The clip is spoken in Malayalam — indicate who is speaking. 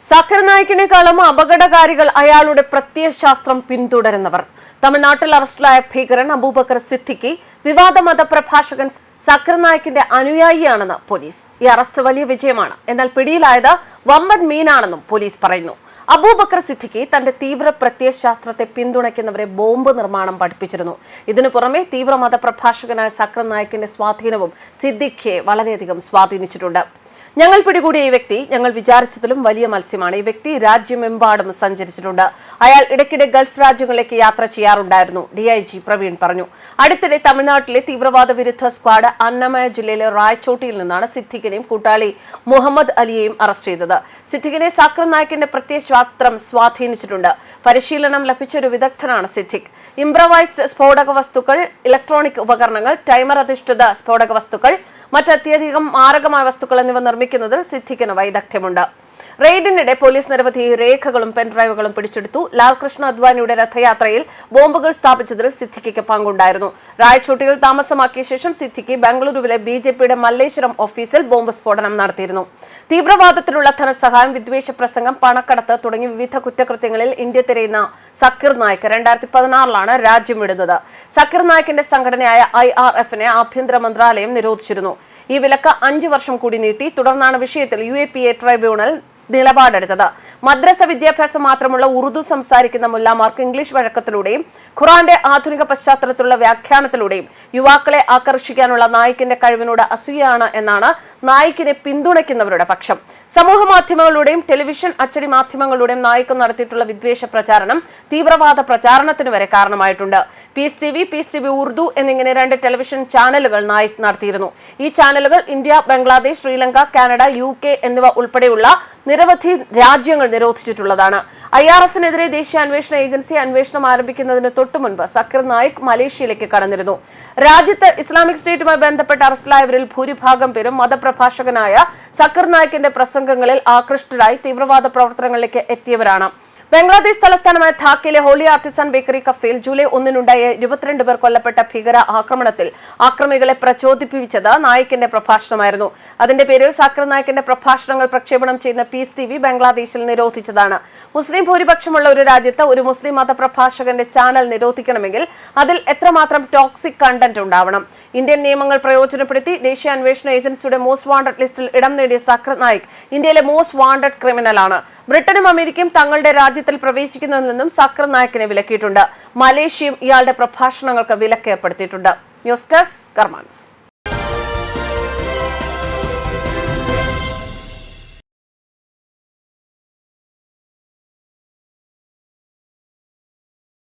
Speaker 1: സക്കർ നായിക്കിനേക്കാളും അപകടകാരികൾ അയാളുടെ പ്രത്യയശാസ്ത്രം പിന്തുടരുന്നവർ. തമിഴ്നാട്ടിൽ അറസ്റ്റിലായ ഭീകരൻ അബൂബക്കർ സിദ്ദിഖി വിവാദ മതപ്രഭാഷകൻ സക്കർ നായിക്കിന്റെ അനുയായിയാണെന്ന് പോലീസ്. ഈ അറസ്റ്റ് വലിയ വിജയമാണ്. എന്നാൽ പിടിയിലായത് വമ്പൻ മീനാണെന്നും പോലീസ് പറയുന്നു. അബൂബക്കർ സിദ്ദിഖി തന്റെ തീവ്ര പ്രത്യയശാസ്ത്രത്തെ പിന്തുണയ്ക്കുന്നവരെ ബോംബ് നിർമ്മാണം പഠിപ്പിച്ചിരുന്നു. ഇതിനു പുറമെ തീവ്ര മതപ്രഭാഷകനായ സക്രൻ നായിക്കിന്റെ സ്വാധീനവും സിദ്ദിഖിയെ വളരെയധികം സ്വാധീനിച്ചിട്ടുണ്ട്. ഞങ്ങൾ പിടികൂടിയ ഈ വ്യക്തി ഞങ്ങൾ വിചാരിച്ചതിലും വലിയ മത്സ്യമാണ്. ഈ വ്യക്തി രാജ്യമെമ്പാടും സഞ്ചരിച്ചിട്ടുണ്ട്. അയാൾ ഇടയ്ക്കിടെ ഗൾഫ് രാജ്യങ്ങളിലേക്ക് യാത്ര ചെയ്യാറുണ്ടായിരുന്നു. ഡിഐജി പ്രവീൺ പറഞ്ഞു. അടുത്തിടെ തമിഴ്നാട്ടിലെ തീവ്രവാദ വിരുദ്ധ സ്ക്വാഡ് അന്നമയ ജില്ലയിലെ റായ്ചോട്ടിയിൽ നിന്നാണ് സിദ്ദിഖിനെയും കൂട്ടാളി മുഹമ്മദ് അലിയെയും അറസ്റ്റ് ചെയ്തത്. സിദ്ദിഖിനെ സാക്രം നായിക്കിന്റെ പ്രത്യയശാസ്ത്രം സ്വാധീനിച്ചിട്ടുണ്ട്. പരിശീലനം ലഭിച്ച ഒരു വിദഗ്ധനാണ് സിദ്ദിഖ്. ഇംപ്രവൈസ്ഡ് സ്ഫോടക വസ്തുക്കൾ ഇലക്ട്രോണിക് ഉപകരണങ്ങൾ ടൈമർ അധിഷ്ഠിത സ്ഫോടക വസ്തുക്കൾ മറ്റത്യധികം മാരകമായ വസ്തുക്കൾ എന്നിവ നിർമ്മിക്കുന്നതിൽ സിദ്ധിക്കിന് വൈദഗ്ധ്യമുണ്ട്. റെയ്ഡിനിടെ പോലീസ് നിരവധി രേഖകളും പെൻഡ്രൈവുകളും പിടിച്ചെടുത്തു. ലാൽകൃഷ്ണ അദ്വാനിയുടെ രഥയാത്രയിൽ ബോംബുകൾ സ്ഥാപിച്ചതിൽ സിദ്ധിക്ക് പങ്കുണ്ടായിരുന്നു. റായ്ചോട്ടിയിൽ താമസമാക്കിയ ശേഷം സിദ്ധിക്ക് ബംഗളൂരുവിലെ ബി ജെ പിയുടെ മല്ലേശ്വരം ഓഫീസിൽ ബോംബ് സ്ഫോടനം നടത്തിയിരുന്നു. തീവ്രവാദത്തിനുള്ള ധനസഹായം വിദ്വേഷ പ്രസംഗം പണക്കടത്ത് തുടങ്ങി വിവിധ കുറ്റകൃത്യങ്ങളിൽ ഇന്ത്യ തിരയുന്ന സക്കിർ നായിക് രണ്ടായിരത്തി പതിനാറിലാണ് രാജ്യം വിടുന്നത്. സക്കിർ നായിക്കിന്റെ സംഘടനയായ ഐ ആർ എഫിനെ ആഭ്യന്തര മന്ത്രാലയം നിരോധിച്ചിരുന്നു. ഈ വിലക്ക് അഞ്ചു വർഷം കൂടി നീട്ടി. തുടർന്നാണ് വിഷയത്തിൽ യു ട്രൈബ്യൂണൽ നിലപാടെടുത്തത്. മദ്രസ വിദ്യാഭ്യാസം മാത്രമുള്ള ഉറുദു സംസാരിക്കുന്ന മുല്ലാമാർക്ക് ഇംഗ്ലീഷ് വഴക്കത്തിലൂടെയും ഖുറാന്റെ ആധുനിക പശ്ചാത്തലത്തിലുള്ള വ്യാഖ്യാനത്തിലൂടെയും യുവാക്കളെ ആകർഷിക്കാനുള്ള നായിക്കിന്റെ കഴിവിനോട് അസൂയാണ് എന്നാണ് നായിക്കിനെ പിന്തുണയ്ക്കുന്നവരുടെ പക്ഷം. സമൂഹ മാധ്യമങ്ങളുടെയും ടെലിവിഷൻ അച്ചടി മാധ്യമങ്ങളുടെയും നായകം നടത്തിയിട്ടുള്ള വിദ്വേഷ പ്രചാരണം തീവ്രവാദ പ്രചാരണത്തിന് വരെ കാരണമായിട്ടുണ്ട്. Peace T V peace T V Urdu എന്നിങ്ങനെ രണ്ട് ടെലിവിഷൻ ചാനലുകൾ നായിക് നടത്തിയിരുന്നു. ഈ ചാനലുകൾ India Bangladesh Sri Lanka Canada U K എന്നിവ ഉൾപ്പെടെയുള്ള നിരവധി രാജ്യങ്ങൾ നിരോധിച്ചിട്ടുള്ളതാണ്. ഐ ആർ എഫിനെതിരെ ദേശീയ അന്വേഷണ ഏജൻസി അന്വേഷണം ആരംഭിക്കുന്നതിന് തൊട്ടു മുൻപ് സക്കർ നായിക് മലേഷ്യയിലേക്ക് കടന്നിരുന്നു. രാജ്യത്ത് ഇസ്ലാമിക് സ്റ്റേറ്റുമായി ബന്ധപ്പെട്ട് അറസ്റ്റിലായവരിൽ ഭൂരിഭാഗം പേരും മതപ്രഭാഷകനായ സക്കർ നായിക്കിന്റെ പ്രസംഗങ്ങളിൽ ആകൃഷ്ടരായി തീവ്രവാദ പ്രവർത്തനങ്ങളിലേക്ക് എത്തിയവരാണ്. ബംഗ്ലാദേശ് തലസ്ഥാനമായ ധാക്കയിലെ ഹോളി ആർട്ടിസൺ ബേക്കറി കഫേൽ ജൂലൈ ഒന്നിനുണ്ടായ ഇരുപത്തിരണ്ട് പേർ കൊല്ലപ്പെട്ട ഭീകര ആക്രമണത്തിൽ ആക്രമികളെ പ്രചോദിപ്പിച്ചത് നായിക്കിന്റെ പ്രഭാഷണമായിരുന്നു. അതിന്റെ പേരിൽ സക്കർ നായിക്കിന്റെ പ്രഭാഷണങ്ങൾ പ്രക്ഷേപണം ചെയ്യുന്ന പീസ് ടി വി ബംഗ്ലാദേശിൽ നിരോധിച്ചതാണ്. മുസ്ലിം ഭൂരിപക്ഷമുള്ള ഒരു രാജ്യത്ത് ഒരു മുസ്ലിം മതപ്രഭാഷകന്റെ ചാനൽ നിരോധിക്കണമെങ്കിൽ അതിൽ എത്രമാത്രം ടോക്സിക് കണ്ടന്റ് ഉണ്ടാവണം? ഇന്ത്യൻ നിയമങ്ങൾ പ്രയോജനപ്പെടുത്തി ദേശീയ അന്വേഷണ ഏജൻസിയുടെ മോസ്റ്റ് വാണ്ടഡ് ലിസ്റ്റിൽ ഇടം നേടിയ സക്കർ നായിക് ഇന്ത്യയിലെ മോസ്റ്റ് വാണ്ടഡ് ക്രിമിനലാണ് ബ്രിട്ടനും അമേരിക്കയും തങ്ങളുടെ രാജ്യത്തിൽ പ്രവേശിക്കുന്നതിൽ നിന്നും സക്ര നായക്കിനെ വിലക്കിയിട്ടുണ്ട്. മലേഷ്യയും ഇയാളുടെ പ്രഭാഷണങ്ങൾക്ക് വിലക്കേർപ്പെടുത്തിയിട്ടുണ്ട് ന്യൂസ് ഡെസ്ക് കർമാൻസ്.